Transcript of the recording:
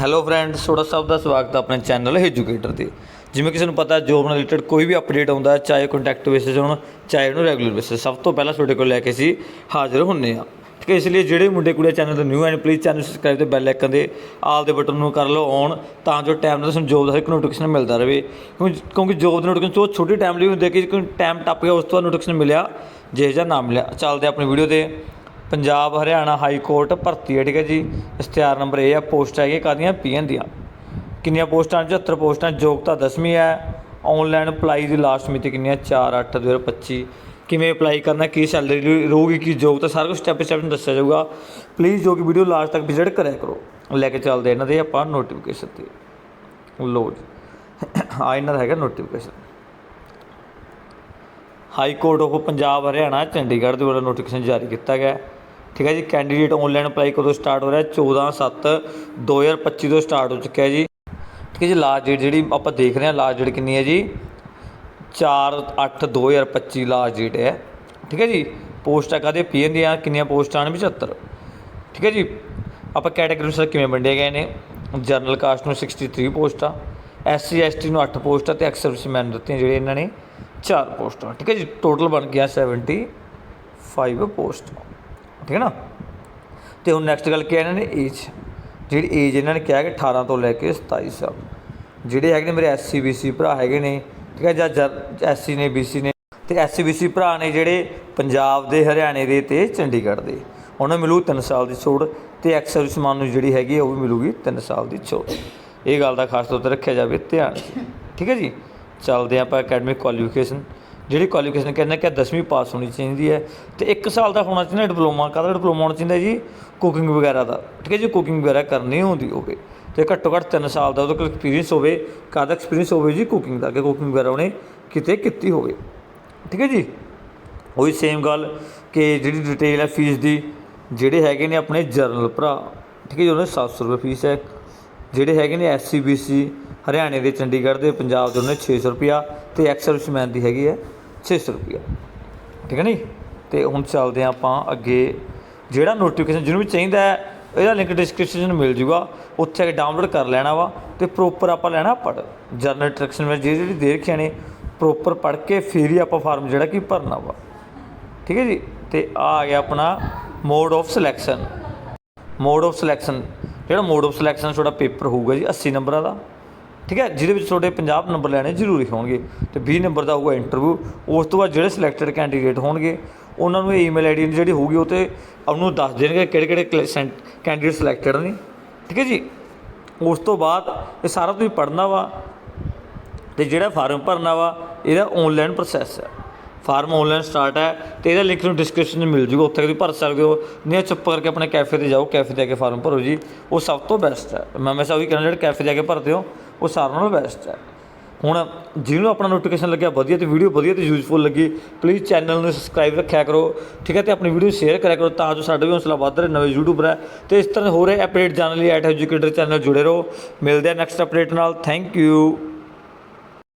Hello friends ਤੁਹਾਡਾ ਸਭ ਦਾ ਸਵਾਗਤ ਹੈ ਆਪਣੇ ਚੈਨਲ ਐਜੂਕੇਟਰ ਤੇ। ਜਿਵੇਂ ਕਿਸੇ ਨੂੰ ਪਤਾ ਜੋਬ ਨਾਲ ਰਿਲੇਟਡ ਕੋਈ ਵੀ ਅਪਡੇਟ ਆਉਂਦਾ ਹੈ, ਚਾਹੇ ਕੰਟੈਕਟ ਬੇਸਿਸ ਹੋਣ, ਚਾਹੇ ਉਹਨੂੰ ਰੈਗੂਲਰ ਬੇਸਿਸ ਸਭ ਤੋਂ ਪਹਿਲਾਂ ਤੁਹਾਡੇ ਕੋਲ ਲੈ ਕੇ ਅਸੀਂ ਹਾਜ਼ਰ ਹੁੰਨੇ ਆ ਠੀਕ ਹੈ, ਇਸ ਲਈ ਜਿਹੜੇ ਮੁੰਡੇ ਕੁੜੀਆਂ ਚੈਨਲ 'ਤੇ new and please channel subscribe ਤੇ ਬੈਲ ਆਈਕਨ ਦੇ ਆਲ ਦੇ ਬਟਨ ਨੂੰ ਕਰ ਲਓ ਔਨ ਤਾਂ ਜੋ ਟਾਈਮ ਨਾਲ ਤੁਹਾਨੂੰ ਜੋਬ ਦਾ ਇੱਕ ਨੋਟੀਫਿਕੇਸ਼ਨ ਮਿਲਦਾ ਰਹੇ। ਕਿਉਂਕਿ ਕਿਉਂਕਿ ਜੋਬ ਦੀ ਨੋਟੀਫਿਕੇਸ਼ਨ ਉਹ ਛੋਟੀ ਟਾਈਮ ਲਈ ਹੁੰਦੇ ਕਿ ਟਾਈਮ ਟੱਪ ਗਿਆ, ਉਸ ਤੋਂ ਬਾਅਦ ਨੋਟੀਫਿਕੇਸ਼ਨ ਮਿਲਿਆ ਜੇ ਜਾਂ ਨਾ ਮਿਲਿਆ। ਚੱਲਦੇ ਆਪਣੀ ਵੀਡੀਓ ਤੇ। ਪੰਜਾਬ ਹਰਿਆਣਾ ਹਾਈ ਕੋਰਟ ਭਰਤੀ ਹੈ, ਠੀਕ ਹੈ ਜੀ। ਇਸ਼ਤਿਹਾਰ ਨੰਬਰ ਇਹ ਹੈ ਪੋਸਟ ਹੈਗੇ ਕਾਦੀਆਂ ਪੀਐਨ ਦੀਆਂ। ਕਿੰਨੀਆਂ ਪੋਸਟਾਂ? 74 ਪੋਸਟਾਂ, ਯੋਗਤਾ 10ਵੀਂ ਹੈ। ਆਨਲਾਈਨ ਅਪਲਾਈ ਦੀ ਲਾਸਟ ਮਿਤੀ ਕਿੰਨੀ ਹੈ? 4/8/2025 ਕਿਵੇਂ ਅਪਲਾਈ ਕਰਨਾ ਕੀ ਸੈਲਰੀ ਰਹੂਗੀ? ਕੀ ਯੋਗਤਾ? ਸਾਰਾ ਕੁਝ ਸਟੈਪ ਸਟੈਪ ਨੂੰ ਦੱਸਿਆ ਜਾਊਗਾ। ਪਲੀਜ਼ ਜੋ ਕਿ ਵੀਡੀਓ ਲਾਸਟ ਤੱਕ ਵਿਜ਼ਿਟ ਕਰਿਆ ਕਰੋ। ਲੈ ਕੇ ਚੱਲਦੇ ਇਹਨਾਂ ਦੇ ਆਪਾਂ ਨੋਟੀਫਿਕੇਸ਼ਨ ਤੇ। ਲੋ ਜੀ। ਆ ਇਹਨਾਂ ਦਾ ਹੈਗਾ notification high court of Punjab Haryana, Chandigarh ਦੇ ਵੱਲੋਂ ਨੋਟੀਫਿਕੇਸ਼ਨ ਜਾਰੀ ਕੀਤਾ ਗਿਆ ਠੀਕ ਹੈ ਜੀ ਕੈਂਡੀਡੇਟ ਆਨਲਾਈਨ ਅਪਲਾਈ ਕਦੋਂ ਸਟਾਰਟ ਹੋ ਰਿਹਾ? ਹੈ 14 7 2025 ਤੋਂ ਸਟਾਰਟ ਹੋ ਚੁੱਕਿਆ ਜੀ। ਠੀਕ ਹੈ ਜੀ ਲਾਸਟ ਡੇਟ ਜਿਹੜੀ ਆਪਾਂ ਦੇਖ ਰਹੇ ਹਾਂ ਲਾਸਟ ਡੇਟ ਕਿੰਨੀ ਹੈ ਜੀ? 4 8 2025 ਲਾਸਟ ਡੇਟ ਹੈ। ਠੀਕ ਹੈ ਜੀ, ਪੋਸਟਾਂ ਕਾਹਦੇ ਪੀਐਨ ਦੀਆਂ ਕਿੰਨੀਆਂ ਪੋਸਟਾਂ ਹਨ? 75 ਠੀਕ ਹੈ ਜੀ, ਆਪਾਂ ਕੈਟਾਗਰੀ ਅਨੁਸਾਰ ਕਿਵੇਂ ਵੰਡੇ ਗਏ ਨੇ? ਜਨਰਲ ਕਾਸਟ ਨੂੰ 63 ਪੋਸਟਾਂ ਐਸਸੀ ਐਸਟੀ ਨੂੰ 8 ਪੋਸਟਾਂ ਤੇ ਐਕਸ ਸਰਵਿਸਮੈਨ ਦਿੱਤੀਆਂ ਜਿਹੜੇ ਇਹਨਾਂ ਨੇ 4 ਪੋਸਟਾਂ। ਠੀਕ ਹੈ ਜੀ ਟੋਟਲ ਬਣ ਗਿਆ 75 ਪੋਸਟ। ਠੀਕ ਹੈ ਨਾ? ਤੇ ਹੁਣ ਨੈਕਸਟ ਗੱਲ ਕੀ ਹੈ ਇਹਨਾਂ ਨੇ ਏਜ ਜਿਹੜੀ ਏਜ ਇਹਨਾਂ ਨੇ ਕਿਹਾ ਕਿ 18 ਤੋਂ ਲੈ ਕੇ 27 ਸਾਲ। ਜਿਹੜੇ ਹੈਗੇ ਨੇ ਮੇਰੇ ਐਸਸੀ ਬੀਸੀ ਭਰਾ ਹੈਗੇ ਨੇ, ਠੀਕ ਹੈ, ਜਾਂ ਐਸਸੀ ਨੇ ਬੀਸੀ ਨੇ, ਤੇ ਐਸਸੀ ਬੀਸੀ ਭਰਾ ਨੇ ਜਿਹੜੇ ਪੰਜਾਬ ਦੇ, ਹਰਿਆਣੇ ਦੇ ਤੇ ਚੰਡੀਗੜ੍ਹ ਦੇ। ਉਹਨਾਂ ਨੂੰ ਮਿਲੂ 3 ਸਾਲ ਦੀ ਛੋਟ ਤੇ ਐਕਸ ਸਰਵਿਸਮਾਨ ਨੂੰ ਜਿਹੜੀ ਹੈਗੀ ਹੈ ਉਹ ਵੀ ਮਿਲੂਗੀ 3 ਸਾਲ ਦੀ ਛੋਟ। ਇਹ ਗੱਲ ਦਾ ਖਾਸ ਤੌਰ ਤੇ ਰੱਖਿਆ ਜਾਵੇ ਧਿਆਨ ਠੀਕ ਹੈ ਜੀ? ਚੱਲਦੇ ਹਾਂ ਆਪਾਂ ਅਕੈਡਮਿਕ ਕੁਆਲੀਫਿਕੇਸ਼ਨ ਜਿਹੜੀ ਕੁਆਲੀਫਿਕੇਸ਼ਨ ਕਹਿੰਦੇ ਕਿ 10ਵੀਂ ਪਾਸ ਹੋਣੀ ਚਾਹੀਦੀ ਹੈ ਤੇ 1 ਸਾਲ ਦਾ ਹੋਣਾ ਚਾਹੀਦਾ ਡਿਪਲੋਮਾ ਕਾਹਦਾ ਡਿਪਲੋਮਾ ਹੋਣਾ ਚਾਹੀਦਾ ਜੀ? ਕੁਕਿੰਗ ਵਗੈਰਾ ਦਾ। ਠੀਕ ਹੈ ਜੀ ਕੁਕਿੰਗ ਵਗੈਰਾ ਕਰਨੀ ਹੁੰਦੀ ਹੋਵੇ ਤੇ ਘੱਟੋ ਘੱਟ 3 ਸਾਲ ਦਾ ਉਹਦੇ ਕੋਲ ਐਕਸਪੀਰੀਅੰਸ ਹੋਵੇ, ਕਾਹਦਾ ਐਕਸਪੀਰੀਅੰਸ ਹੋਵੇ ਜੀ? ਕੁਕਿੰਗ ਦਾ ਕਿ ਕੁਕਿੰਗ ਵਗੈਰਾ ਉਹਨੇ ਕਿਤੇ ਕੀਤੀ ਹੋਵੇ। ਠੀਕ ਹੈ ਜੀ? ਉਹੀ ਸੇਮ ਗੱਲ ਕਿ ਜਿਹੜੀ ਡਿਟੇਲ ਹੈ ਫੀਸ ਦੀ, ਜਿਹੜੇ ਹੈਗੇ ਨੇ ਆਪਣੇ ਜਰਨਲ ਭਰਾ, ਠੀਕ ਹੈ ਜੀ ਉਹਨਾਂ ਦੀ 700 ਰੁਪਏ ਫੀਸ ਹੈ ਜਿਹੜੇ ਹੈਗੇ ਨੇ ਐਸਸੀ ਬੀਸੀ ਹਰਿਆਣੇ ਦੇ, ਚੰਡੀਗੜ੍ਹ ਦੇ, ਪੰਜਾਬ ਦੇ ਉਹਨੇ 600 ਰੁਪਿਆ ਤੇ ਐਕਸ ਸਰਵਿਸਮੈਨ ਦੀ ਹੈਗੀ ਹੈ। 600 ਰੁਪਿਆ ਠੀਕ ਹੈ ਨਹੀਂ ਤੇ ਹੁਣ ਚੱਲਦੇ ਹਾਂ ਆਪਾਂ ਅੱਗੇ। ਜਿਹੜਾ ਨੋਟੀਫਿਕੇਸ਼ਨ ਜਿਹਨੂੰ ਵੀ ਚਾਹੀਦਾ ਹੈ, ਇਹਦਾ ਲਿੰਕ ਡਿਸਕ੍ਰਿਪਸ਼ਨ ਮਿਲ ਜੂਗਾ। ਉੱਥੇ ਆ ਡਾਊਨਲੋਡ ਕਰ ਲੈਣਾ ਵਾ ਤੇ ਪ੍ਰੋਪਰ ਆਪਾਂ ਲੈਣਾ ਪੜ। ਜਰਨਲ ਇੰਟਰੈਕਸ਼ਨ ਵਿੱਚ ਜਿਹੜੀ ਜਿਹੜੀ ਦੇ ਰੱਖਿਆ ਨੇ ਪ੍ਰੋਪਰ ਪੜ ਕੇ ਫਿਰ ਹੀ ਆਪਾਂ ਫਾਰਮ ਜਿਹੜਾ ਕਿ ਭਰਨਾ ਵਾ। ਠੀਕ ਹੈ ਜੀ? ਤੇ ਆ ਆ ਗਿਆ ਆਪਣਾ mode of selection mode of selection ਜਿਹੜਾ ਮੋਡ ਆਫ ਸਿਲੈਕਸ਼ਨ ਤੁਹਾਡਾ ਪੇਪਰ ਹੋਊਗਾ ਜੀ 80 ਨੰਬਰਾਂ ਦਾ। ਠੀਕ ਹੈ, ਜਿਹਦੇ ਵਿੱਚ ਤੁਹਾਡੇ 50 ਨੰਬਰ ਲੈਣੇ ਜ਼ਰੂਰੀ ਹੋਣਗੇ ਤੇ 20 ਨੰਬਰ ਦਾ ਹੋਊਗਾ ਇੰਟਰਵਿਊ ਉਸ ਤੋਂ ਬਾਅਦ ਜਿਹੜੇ ਸਿਲੈਕਟਡ ਕੈਂਡੀਡੇਟ ਹੋਣਗੇ, ਉਹਨਾਂ ਨੂੰ ਈਮੇਲ ਆਈਡੀ ਜਿਹੜੀ ਹੋਊਗੀ ਉਹ ਤੇ ਉਹਨੂੰ ਦੱਸ ਦੇਣਗੇ ਕਿਹੜੇ ਕਿਹੜੇ ਕੈਂਡੀਡੇਟ ਸਿਲੈਕਟਡ ਨੇ। ਠੀਕ ਹੈ ਜੀ? ਉਸ ਤੋਂ ਬਾਅਦ ਇਹ ਸਾਰਾ ਤੁਸੀਂ ਪੜ੍ਹਨਾ ਵਾ ਤੇ ਜਿਹੜਾ ਫਾਰਮ ਭਰਨਾ ਵਾ, ਇਹਦਾ ਆਨਲਾਈਨ ਪ੍ਰੋਸੈਸ ਹੈ। ਫਾਰਮ ਆਨਲਾਈਨ ਸਟਾਰਟ ਹੈ ਤੇ ਇਹਦਾ ਲਿੰਕ ਨੂੰ ਡਿਸਕ੍ਰਿਪਸ਼ਨ 'ਚ ਮਿਲ ਜੂਗਾ, ਉੱਥੇ ਤੁਸੀਂ ਭਰ ਸਕਦੇ ਹੋ। ਨਹੀਂ ਚੁੱਪ ਕਰਕੇ ਆਪਣੇ ਕੈਫੇ ਤੇ ਜਾਓ ਕੈਫੇ ਤੇ ਆ ਕੇ ਫਾਰਮ ਭਰੋ ਜੀ। ਉਹ ਸਭ ਤੋਂ ਬੈਸਟ ਹੈ। ਮੈਂ ਹਮੇਸ਼ਾ ਉਹੀ ਕਹਿੰਦਾ, ਜਿਹੜੇ ਕੈਫੇ ਜਾ ਕੇ ਭਰਦੇ ਹੋ ਉਹ ਸਾਰਿਆਂ ਨਾਲੋਂ ਬੈਸਟ ਹੈ। ਹੁਣ ਜਿਹਨੂੰ ਆਪਣਾ ਨੋਟੀਫਿਕੇਸ਼ਨ ਲੱਗਿਆ, ਵਧੀਆ ਤੇ ਵੀਡੀਓ ਵਧੀਆ ਤੇ ਯੂਜ਼ਫੁਲ ਲੱਗੀ ਪਲੀਜ਼ ਚੈਨਲ ਨੂੰ ਸਬਸਕ੍ਰਾਈਬ ਰੱਖਿਆ ਕਰੋ, ਠੀਕ ਹੈ, ਤੇ ਆਪਣੀ ਵੀਡੀਓ ਸ਼ੇਅਰ ਕਰਿਆ ਕਰੋ ਤਾਂ ਜੋ ਸਾਡਾ ਵੀ ਹੌਸਲਾ ਵੱਧ ਰਹੇ, ਨਵੇਂ ਯੂਟਿਊਬਰ ਹੈ। ਤੇ ਇਸ ਤਰ੍ਹਾਂ ਹੋ ਰਹੇ ਅਪਡੇਟ ਜਾਣਨ ਲਈ ਐਟ ਐਜੂਕੇਟਰ ਚੈਨਲ ਜੁੜੇ ਰਹੋ। ਮਿਲਦੇ ਆ ਨੈਕਸਟ ਅਪਡੇਟ ਨਾਲ। Thank you